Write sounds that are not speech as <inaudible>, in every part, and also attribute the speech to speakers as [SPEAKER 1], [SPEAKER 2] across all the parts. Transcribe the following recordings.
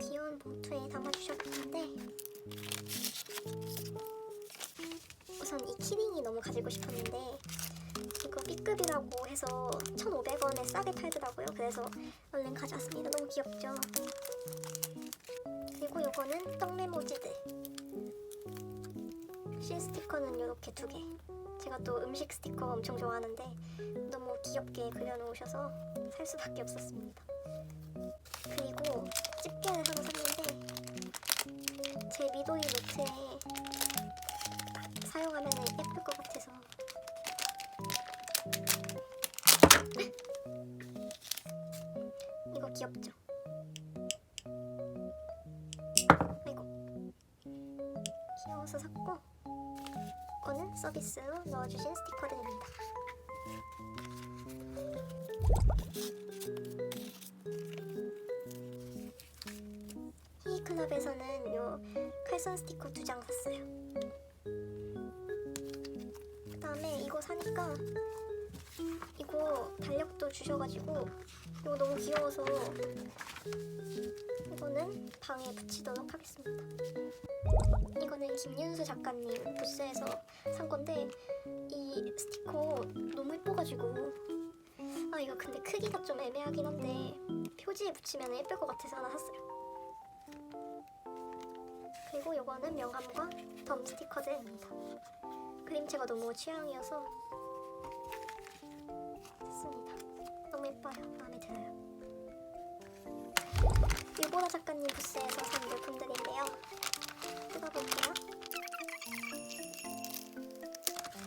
[SPEAKER 1] 귀여운 봉투에 담아주셨는데 우선 이 키링이 너무 가지고 싶었는데 이거 B급이라고 해서 1,500원에 싸게 팔더라고요. 그래서 얼른 가져왔습니다. 너무 귀엽죠? 그리고 이거는 떡메모지들 실 스티커는 이렇게 두 개. 제가 또 음식 스티커 엄청 좋아하는데 귀엽게 그려놓으셔서 살 수밖에 없었습니다. 그리고 집게를 하나 샀는데 제 미도리 노트에 사용하면 예쁠 것 같아서 이거 귀엽죠? 아이고 귀여워서 샀고 이거는 서비스로 넣어주신 스티커들입니다. 히클럽에서는 요 칼선 스티커 두 장 샀어요. 그 다음에 이거 사니까 이거 달력도 주셔가지고 이거 너무 귀여워서 이거는 방에 붙이도록 하겠습니다. 이거는 김윤수 작가님 부스에서 산 건데 이 스티커 너무 예뻐가지고 아 이거 근데 크기가 좀 애매하긴 한데 표지에 붙이면 예쁠 것 같아서 하나 샀어요. 그리고 이거는 명함과 덤 스티커들입니다. 그림체가 너무 취향이어서 샀습니다. 너무 예뻐요. 마음에 들어요. 유보라 작가님 부스에서 산 물품들인데요. 뜯어볼게요.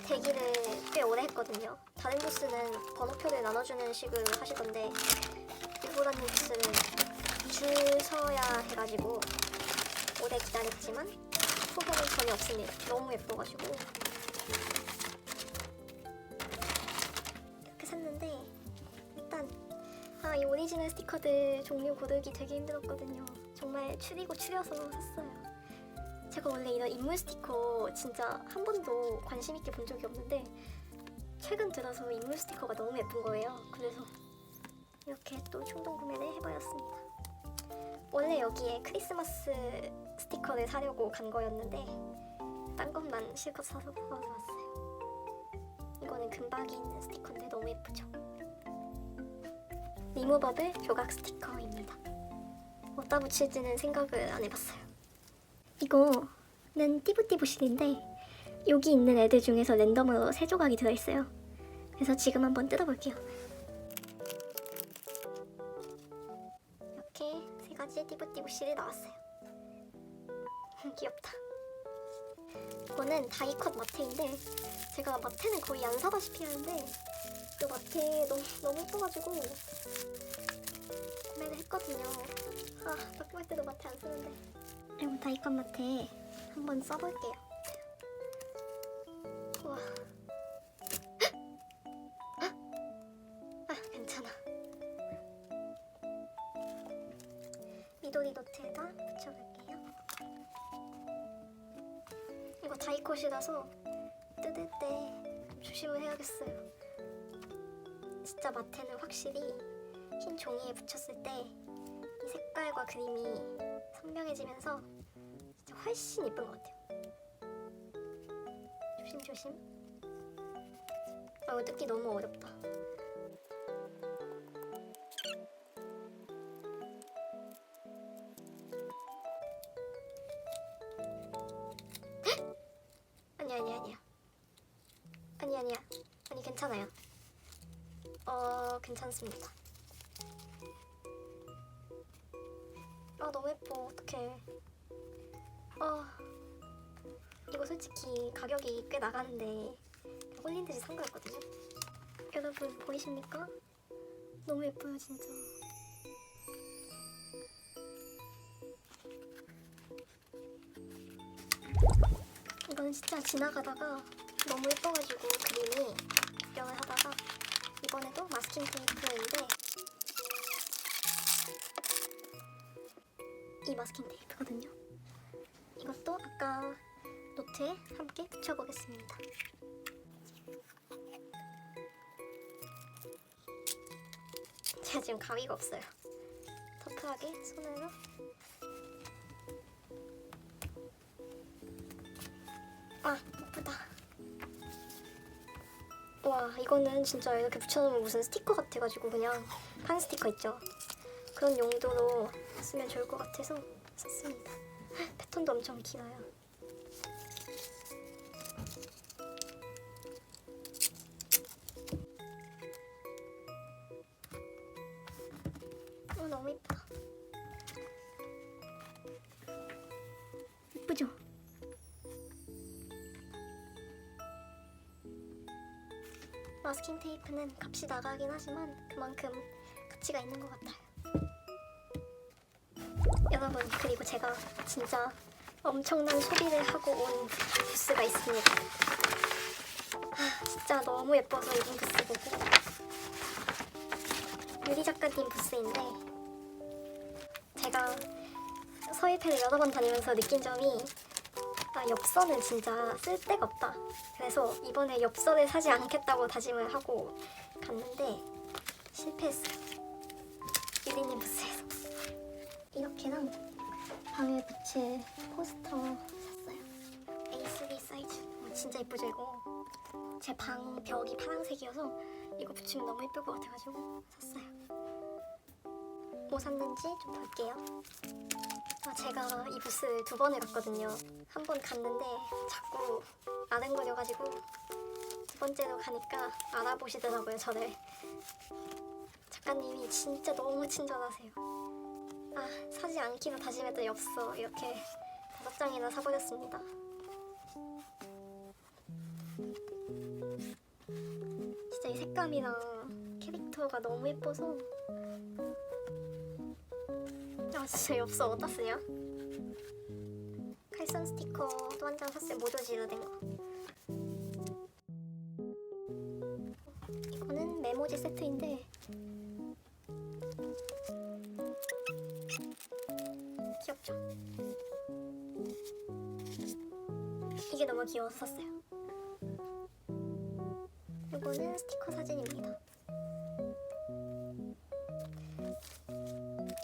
[SPEAKER 1] 대기를 꽤 오래 했거든요. 다른 부스는 번호표를 나눠주는 식으로 하시던데 유보라님 부스는 줄 서야 해가지고 오래 기다렸지만 후보는 전혀 없습니다. 너무 예뻐가지고 이렇게 샀는데 일단 아 이 오리지널 스티커들 종류 고르기 되게 힘들었거든요. 정말 추리고 추려서 샀어요. 제가 원래 이런 인물 스티커 진짜 한 번도 관심 있게 본 적이 없는데 최근 들어서 인물 스티커가 너무 예쁜 거예요. 그래서 이렇게 또 충동 구매를 해버렸습니다. 원래 여기에 크리스마스 스티커를 사려고 간 거였는데 딴 것만 실컷 사서 가져왔어요. 이거는 금박이 있는 스티커인데 너무 예쁘죠? 리무버블 조각 스티커입니다. 어디다 붙일지는 생각을 안 해봤어요. 이거는 띠부띠부실인데 여기 있는 애들 중에서 랜덤으로 세 조각이 들어있어요. 그래서 지금 한번 뜯어볼게요. 이렇게 세 가지 띠부띠부실이 나왔어요. <laughs> 귀엽다. 이거는 다이컷 마테인데 제가 마테는 거의 안 사다시피 하는데 이 마테 너무 너무 예뻐가지고 구매를 했거든요. 아 바꿀 때도 마테 안 쓰는데. 그리고 다이컷 마테 한번 써볼게요. 우와. 아 괜찮아. 미도리 노트에다 붙여볼게요. 이거 다이컷이라서 뜯을 때 조심을 해야겠어요. 진짜 마테는 확실히 흰 종이에 붙였을 때 이 색깔과 그림이 선명해지면서 진짜 훨씬 예쁜 것 같아요. 조심조심. 아, 뜯기 너무 어렵다. 아니야 아니야 아니야 아니 아니야 아니 괜찮아요 어 괜찮습니다 아 너무 예뻐. 어떡해. 아 이거 솔직히 가격이 꽤 나가는데 홀린 듯이 산 거였거든요. 여러분 보이십니까? 너무 예뻐요 진짜. 이건 진짜 지나가다가 너무 예뻐가지고 그림이 이 마스킹 테이프거든요. 이것도 아까 노트에 함께 붙여보겠습니다. 제가 지금 가위가 없어요. 심플하게 손으로 아 예쁘다 와 이거는 진짜 이렇게 붙여놓으면 무슨 스티커 같아가지고 그냥 판 스티커 있죠 그런 용도로 쓰면 좋을 것 같아서 샀습니다 패턴도 엄청 길어요 어 너무 예쁘다 예쁘죠? 마스킹 테이프는 값이 나가긴 하지만 그만큼 가치가 있는 것 같아요. 여러분 그리고 제가 진짜 엄청난 소비를 하고 온 부스가 있습니다. 아, 진짜 너무 예뻐서 이분 부스 보고 유리 작가님 부스인데 제가 서예패를 여러 번 다니면서 느낀 점이 아, 엽서는 진짜 쓸 데가 없다. 그래서 이번에 엽서를 사지 않겠다고 다짐을 하고 갔는데 실패했어요. 유리님 부스에서 이렇게랑 방에 붙일 포스터 샀어요. A3 사이즈. 어, 진짜 예쁘죠 이거? 제 방 벽이 파란색이어서 이거 붙이면 너무 예쁠 것 같아가지고 샀어요. 뭐 샀는지 좀 볼게요. 아, 제가 이 부스를 두 번을 갔거든요. 한 번 갔는데 자꾸 아른거려가지고 두 번째로 가니까 알아보시더라고요, 저를. 작가님이 진짜 너무 친절하세요. 아, 사지 않기로 다짐했던 엽서 이렇게 다섯 장이나 사버렸습니다. 진짜 이 색감이랑 캐릭터가 너무 예뻐서 아 진짜 엽서 어디다 쓰냐? 칼선 스티커도 한장 샀어요 모조지로 된 거. 이거는 메모지 세트인데 귀엽죠? 이게 너무 귀여워서 샀어요. 이거는 스티커 사진입니다.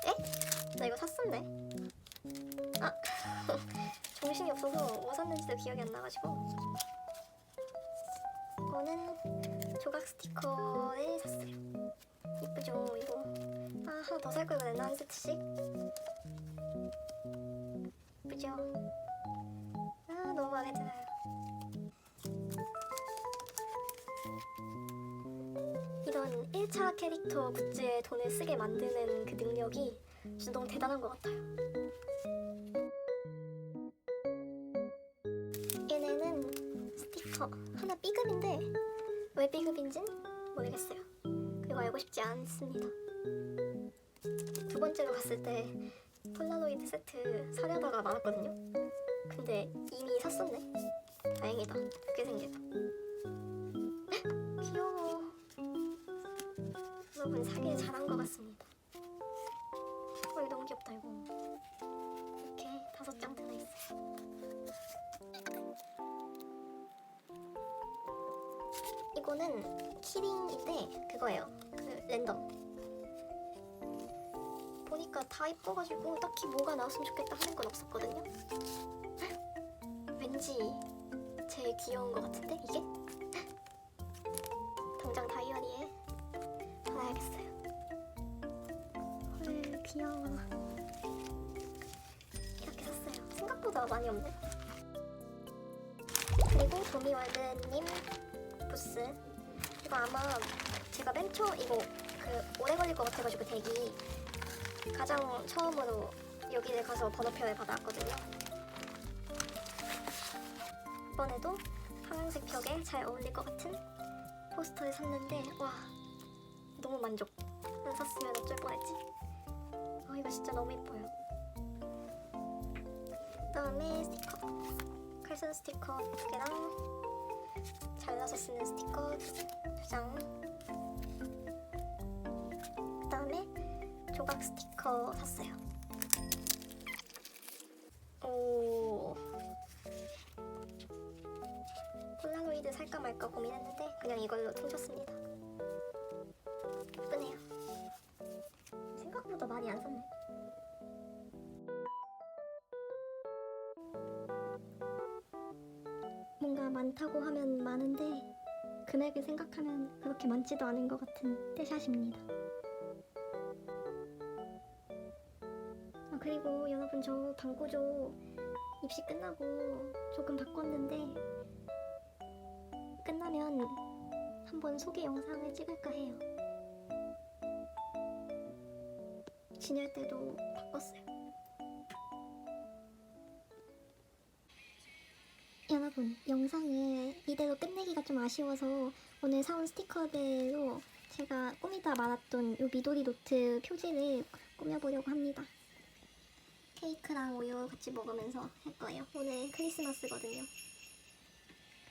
[SPEAKER 1] 에? 나 이거 샀었네. 아, <laughs> 정신이 없어서 뭐 샀는지도 기억이 안 나가지고. 이거는 조각 스티커를 샀어요. 이쁘죠, 이거. 아, 하나 더살 걸 그랬나 한 세트씩? 이쁘죠? 아, 너무 마음에 들어요. 이런 1차 캐릭터 굿즈에 돈을 쓰게 만드는 그 능력이 진짜 너무 대단한 것 같아요. 얘네는 스티커 하나 B급인데 왜 B급인진 모르겠어요. 그리고 알고 싶지 않습니다. 두 번째로 갔을 때 폴라로이드 세트 사려다가 많았거든요. 근데 이미 샀었네. 다행이다. 그게 생겨서. <laughs> 귀여워. 여러분 사길 잘한 것 같습니다. 어, 이거 너무 귀엽다 이거. 이렇게 다섯 장 들어 있어요. 이거는 키링인데 그거예요. 그 랜덤. 다 이뻐가지고 딱히 뭐가 나왔으면 좋겠다 하는 건 없었거든요. 왠지 제일 귀여운 것 같은데 이게? 당장 다이어리에 달아야겠어요. 헐 귀여워. 이렇게 샀어요. 생각보다 많이 없네. 그리고 도미월드님 부스. 이거 아마 제가 맨 처음 이거 그 오래 걸릴 것 같아가지고 대기 가장 처음으로 여기를 가서 번호표를 받아왔거든요. 이번에도 파란색 벽에 잘 어울릴 것 같은 포스터를 샀는데 와 너무 만족. 안 샀으면 어쩔 뻔했지. 아 이거 진짜 너무 예뻐요. 그다음에 스티커 칼선 스티커 두 개랑 잘라서 쓰는 스티커 두 장. 조각 스티커 샀어요. 오. 폴라로이드 살까 말까 고민했는데 그냥 이걸로 퉁쳤습니다. 예쁘네요. 생각보다 많이 안 샀네. 뭔가 많다고 하면 많은데 그액을 생각하면 그렇게 많지도 않은 것 같은 때샷입니다. 그리고 여러분 저 방구조 입시 끝나고 조금 바꿨는데 끝나면 한번 소개 영상을 찍을까 해요. 진열 때도 바꿨어요. 여러분 영상을 이대로 끝내기가 좀 아쉬워서 오늘 사온 스티커들로 제가 꾸미다 말았던 이 미도리 노트 표지를 꾸며보려고 합니다. 케이크랑 우유 같이 먹으면서 할 거예요. 오늘 크리스마스거든요.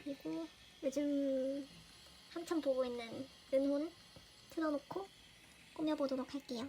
[SPEAKER 1] 그리고 요즘 한참 보고 있는 은혼 틀어놓고 꾸며보도록 할게요.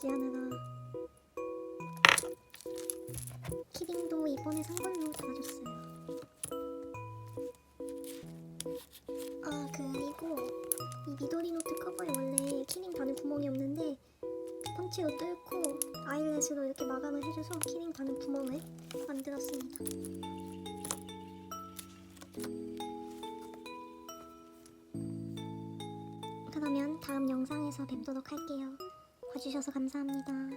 [SPEAKER 1] 뒷장까지 하느라. 키링도 이번에 산 걸로 달아줬어요. 아 그리고 이 미도리 노트 커버에 원래 키링 다는 구멍이 없는데 펀치로 뚫고 아이렛으로 이렇게 마감을 해줘서 키링 다는 구멍을 만들었습니다. 그러면 다음 영상에서 뵙도록 할게요. 봐주셔서 감사합니다.